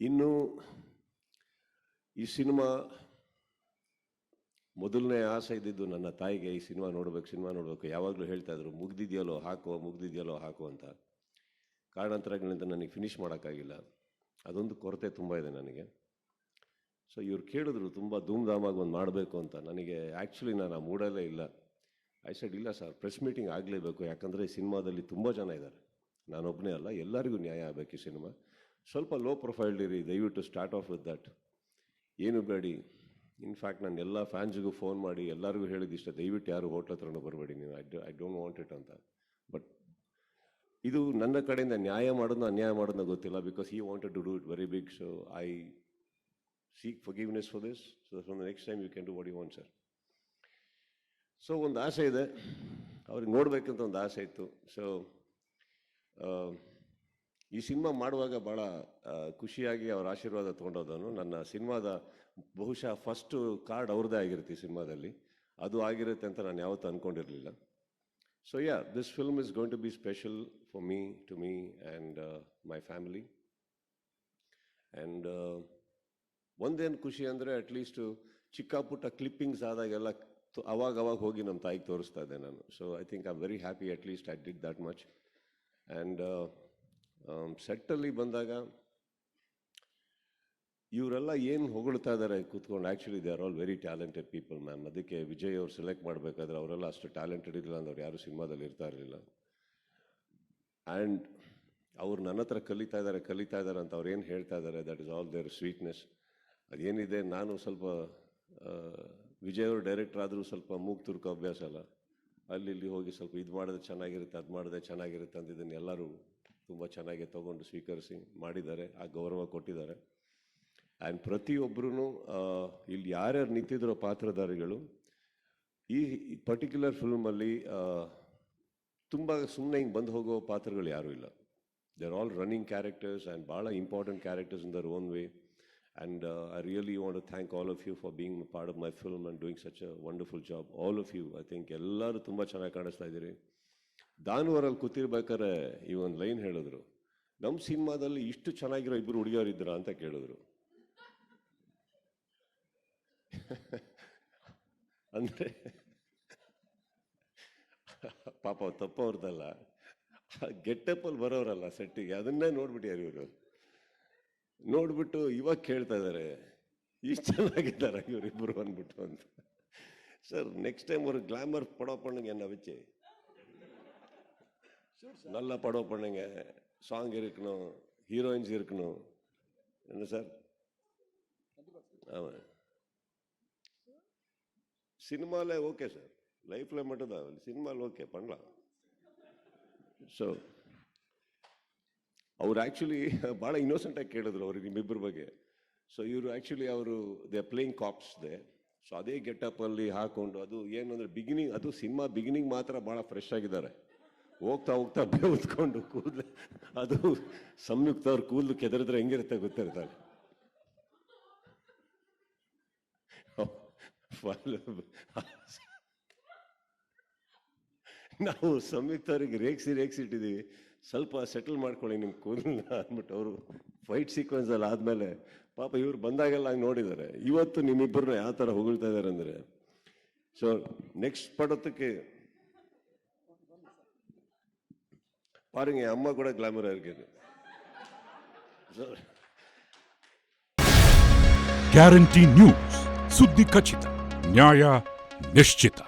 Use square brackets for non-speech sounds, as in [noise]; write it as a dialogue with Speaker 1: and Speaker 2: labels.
Speaker 1: ಇನ್ನು ಈ ಸಿನಿಮಾ ಮೊದಲನೇ ಆಸೆ ಇದ್ದಿದ್ದು ನನ್ನ ತಾಯಿಗೆ, ಈ ಸಿನಿಮಾ ನೋಡಬೇಕು ಸಿನಿಮಾ ನೋಡಬೇಕು, ಯಾವಾಗಲೂ ಹೇಳ್ತಾ ಇದ್ರು, ಮುಗ್ದಿದೆಯಲ್ಲೋ ಹಾಕೋ ಮುಗ್ದಿದೆಯಲ್ಲೋ ಹಾಕೋ ಅಂತ. ಕಾರಣಾಂತರಗಳಿಂದ ನನಗೆ ಫಿನಿಷ್ ಮಾಡೋಕ್ಕಾಗಿಲ್ಲ. ಅದೊಂದು ಕೊರತೆ ತುಂಬ ಇದೆ ನನಗೆ. ಸೊ ಇವ್ರು ಕೇಳಿದ್ರು, ತುಂಬ ಧೂಮ್ಧಾಮಾಗಿ ಒಂದು ಮಾಡಬೇಕು ಅಂತ. ನನಗೆ ಆ್ಯಕ್ಚುಲಿ ನಾನು ಆ ಮೂಡಲ್ಲೇ ಇಲ್ಲ. ಐ ಸೈಡ್ ಇಲ್ಲ ಸರ್ ಪ್ರೆಸ್ ಮೀಟಿಂಗ್ ಆಗಲೇಬೇಕು, ಯಾಕಂದರೆ ಈ ಸಿನಿಮಾದಲ್ಲಿ ತುಂಬ ಜನ ಇದ್ದಾರೆ. ನಾನೊಬ್ಬನೇ ಅಲ್ಲ, ಎಲ್ಲರಿಗೂ ನ್ಯಾಯ ಆಗಬೇಕು ಈ ಸಿನಿಮಾ. ಸ್ವಲ್ಪ ಲೋ ಪ್ರೊಫೈಲ್ಡ್ ಇರಿ, ದಯವಿಟ್ಟು ಸ್ಟಾರ್ಟ್ ಆಫ್ ವಿತ್ ದಟ್ ಏನು ಬೇಡಿ. ಇನ್ಫ್ಯಾಕ್ಟ್ ನಾನು ಎಲ್ಲ ಫ್ಯಾನ್ಸ್ಗೂ ಫೋನ್ ಮಾಡಿ, ಎಲ್ಲರಿಗೂ ಹೇಳಿದಿಷ್ಟ ದಯವಿಟ್ಟು ಯಾರು ಹೋಟ್ಲ್ ಹತ್ರನೂ ಬರಬೇಡಿ ನೀವು. I I don't want it ಅಂತ. ಬಟ್ ಇದು ನನ್ನ ಕಡೆಯಿಂದ ನ್ಯಾಯ ಮಾಡೋದು ಅನ್ಯಾಯ ಮಾಡೋದನ್ನ ಗೊತ್ತಿಲ್ಲ because he wanted to do it very big so I seek forgiveness for this so from the next time you can do what you want sir so ಒಂದು ಆಸೆ ಇದೆ. ಅವ್ರಿಗೆ ನೋಡಬೇಕಂತ ಒಂದು ಆಸೆ ಇತ್ತು. ಸೊ ಈ ಸಿನಿಮಾ ಮಾಡುವಾಗ ಭಾಳ ಖುಷಿಯಾಗಿ ಅವ್ರ ಆಶೀರ್ವಾದ ತೊಗೊಂಡೋದನು ನನ್ನ ಸಿನಿಮಾದ ಬಹುಶಃ ಫಸ್ಟು ಕಾರ್ಡ್ ಅವ್ರದ್ದೇ ಆಗಿರುತ್ತೆ ಈ ಸಿನಿಮಾದಲ್ಲಿ. ಅದು ಆಗಿರುತ್ತೆ ಅಂತ ನಾನು ಯಾವತ್ತೂ ಅಂದ್ಕೊಂಡಿರಲಿಲ್ಲ so yeah this film is going to be special for me to me and my family and ಒಂದೇನು ಖುಷಿ ಅಂದರೆ ಅಟ್ಲೀಸ್ಟು ಚಿಕ್ಕ ಪುಟ್ಟ ಕ್ಲಿಪ್ಪಿಂಗ್ಸ್ ಆದಾಗೆಲ್ಲ ಅವಾಗ ಅವಾಗ ಹೋಗಿ ನಮ್ಮ ತಾಯಿಗೆ ತೋರಿಸ್ತಾ ಇದ್ದೆ ನಾನು. So I think I very happy at least I did that much and ಸೆಟ್ಟಲ್ಲಿ ಬಂದಾಗ ಇವರೆಲ್ಲ ಏನು ಹೊಗಳ್ತಾ ಇದ್ದಾರೆ ಕೂತ್ಕೊಂಡು actually they are all very talented people ma'am ಅದಕ್ಕೆ ವಿಜಯ್ ಅವ್ರು ಸೆಲೆಕ್ಟ್ ಮಾಡಬೇಕಾದ್ರೆ ಅವರೆಲ್ಲ ಅಷ್ಟು ಟ್ಯಾಲೆಂಟೆಡ್ ಇರಲಿಲ್ಲ ಅಂದ್ರೆ ಯಾರು ಸಿನಿಮಾದಲ್ಲಿ ಇರ್ತಾ ಇರಲಿಲ್ಲ. ಆ್ಯಂಡ್ ಅವ್ರು ನನ್ನ ಹತ್ರ ಕಲಿತಾ ಇದ್ದಾರೆ ಕಲಿತಾ ಇದ್ದಾರೆ ಅಂತ ಅವ್ರು ಏನು ಹೇಳ್ತಾ ಇದ್ದಾರೆ that is all their sweetness ಅದೇನಿದೆ, ನಾನು ಸ್ವಲ್ಪ ವಿಜಯ್ ಅವರು ಡೈರೆಕ್ಟರ್ ಆದರೂ ಸ್ವಲ್ಪ ಮೂಗು ತುರ್ಕ ಅಭ್ಯಾಸ ಅಲ್ಲ. ಅಲ್ಲಿ ಇಲ್ಲಿ ಹೋಗಿ ಸ್ವಲ್ಪ ಇದು ಮಾಡಿದ್ರೆ ಚೆನ್ನಾಗಿರುತ್ತೆ, ಅದು ಮಾಡಿದ್ರೆ ಚೆನ್ನಾಗಿರುತ್ತೆ ಅಂತ ಇದನ್ನು ಎಲ್ಲರೂ ತುಂಬ ಚೆನ್ನಾಗಿ ತಗೊಂಡು ಸ್ವೀಕರಿಸಿ ಮಾಡಿದ್ದಾರೆ, ಆ ಗೌರವ ಕೊಟ್ಟಿದ್ದಾರೆ. ಆ್ಯಂಡ್ ಪ್ರತಿಯೊಬ್ಬರೂ ಇಲ್ಲಿ ಯಾರ್ಯಾರು ನಿಂತಿದ್ರೋ ಪಾತ್ರಧಾರಿಗಳು, ಈ ಪರ್ಟಿಕ್ಯುಲರ್ ಫಿಲ್ಮಲ್ಲಿ ತುಂಬ ಸುಮ್ಮನೆ ಹಿಂಗೆ ಬಂದು ಹೋಗೋ ಪಾತ್ರಗಳು ಯಾರೂ ಇಲ್ಲ. They are all running characters and ಭಾಳ important characters in their own way and I really want to thank all of you for being part of my film and doing such a wonderful job all of you I think ಎಲ್ಲರೂ ತುಂಬ ಚೆನ್ನಾಗಿ ಕಾಣಿಸ್ತಾ ಇದ್ದೀರಿ. ದಾನುವರಲ್ಲಿ ಕೂತಿರ್ಬೇಕಾದ್ರೆ ಈ ಒಂದು line ಹೇಳಿದ್ರು ನಮ್ಮ ಸಿನಿಮಾದಲ್ಲಿ ಇಷ್ಟು ಚೆನ್ನಾಗಿರೋ ಇಬ್ಬರು ಹುಡುಗಿಯರಿದ್ರ ಅಂತ ಕೇಳಿದ್ರು. [laughs] ಅಂದರೆ, ಪಾಪ ತಪ್ಪವ್ರದ್ದಲ್ಲ ಗೆಟ್ಟಪ್ಪಲ್ಲಿ ಬರೋರಲ್ಲ ಸೆಟ್ಟಿಗೆ, ಅದನ್ನೇ ನೋಡ್ಬಿಟ್ಟಾರ ಇವರು. ನೋಡ್ಬಿಟ್ಟು ಇವಾಗ ಕೇಳ್ತಾ ಇದ್ದಾರೆ ಇಷ್ಟು ಚೆನ್ನಾಗಿದ್ದಾರೆ ಇವರಿಬ್ಬರು ಅಂದ್ಬಿಟ್ಟು ಅಂತ. ಸರ್ ನೆಕ್ಸ್ಟ್ ಟೈಮ್ ಅವ್ರಿಗೆ ಗ್ಲಾಮರ್ ಪಡೋ ಪಣ್ಣಗೆ ನಾವು நல்ல படம் பண்ணுங்க சாங் இருக்கணும் ஹீரோயின்ஸ் இருக்கணும் என்ன சார் ஆமாம் சினிமாவில் ஓகே சார் லைஃப்பில் மட்டும்தான் சினிமாவில் ஓகே பண்ணலாம் ಸೊ ಅವ್ರು ಆ್ಯಕ್ಚುಲಿ ಭಾಳ ಇನ್ನೋಸೆಂಟಾಗಿ ಕೇಳಿದ್ರು ಅವ್ರಿಗೆ ನಿಮ್ಮಿಬ್ಬರ ಬಗ್ಗೆ ಸೊ ಇವರು ಆ್ಯಕ್ಚುಲಿ ಅವರು they playing cops they so ಅದೇ ಗೆಟಪ್ಪಲ್ಲಿ ಹಾಕೊಂಡು ಅದು ಏನು ಅಂದರೆ ಬಿಗಿನಿಂಗ್ ಅದು ಸಿನಿಮಾ ಬಿಗಿನಿಂಗ್ ಮಾತ್ರ ಭಾಳ ಫ್ರೆಶ್ ಆಗಿದ್ದಾರೆ ಹೋಗ್ತಾ ಹೋಗ್ತಾ ಬೇವತ್ಕೊಂಡು ಕೂದಲು. ಅದು ಸಂಯುಕ್ತ ಅವ್ರ ಕೂದಲು ಕೆದರಿದ್ರೆ ಹೆಂಗಿರುತ್ತೆ ಗೊತ್ತಿರ್ತಾರೆ ನಾವು ಸಂಯುಕ್ತ ಅವ್ರಿಗೆ ರೇಗ್ಸಿ ರೇಗ್ಸಿ ಇಟ್ಟಿದ್ದೀವಿ. ಸ್ವಲ್ಪ ಸೆಟಲ್ ಮಾಡ್ಕೊಳ್ಳಿ ನಿಮ್ಮ ಕೂದಲನ್ನ ಅಂದ್ಬಿಟ್ಟು ಅವರು ಫೈಟ್ ಸೀಕ್ವೆನ್ಸಲ್ಲಿ ಆದಮೇಲೆ ಪಾಪ ಇವ್ರು ಬಂದಾಗೆಲ್ಲ ಹಂಗೆ ನೋಡಿದ್ದಾರೆ ಇವತ್ತು ನಿಮ್ಮಿಬ್ಬರನ್ನ ಯಾವ ಥರ ಹೊಗಳ್ತಾ ಇದ್ದಾರೆ ಅಂದರೆ ಸೊ ನೆಕ್ಸ್ಟ್ ಪಡೋದಕ್ಕೆ பாருங்க என் அம்மா கூட கிளாமரா இருக்குது So,
Speaker 2: ಗ್ಯಾರಂಟಿ ನ್ಯೂಸ್ ಸುದ್ದಿ ಖಚಿತ ನ್ಯಾಯ ನಿಶ್ಚಿತ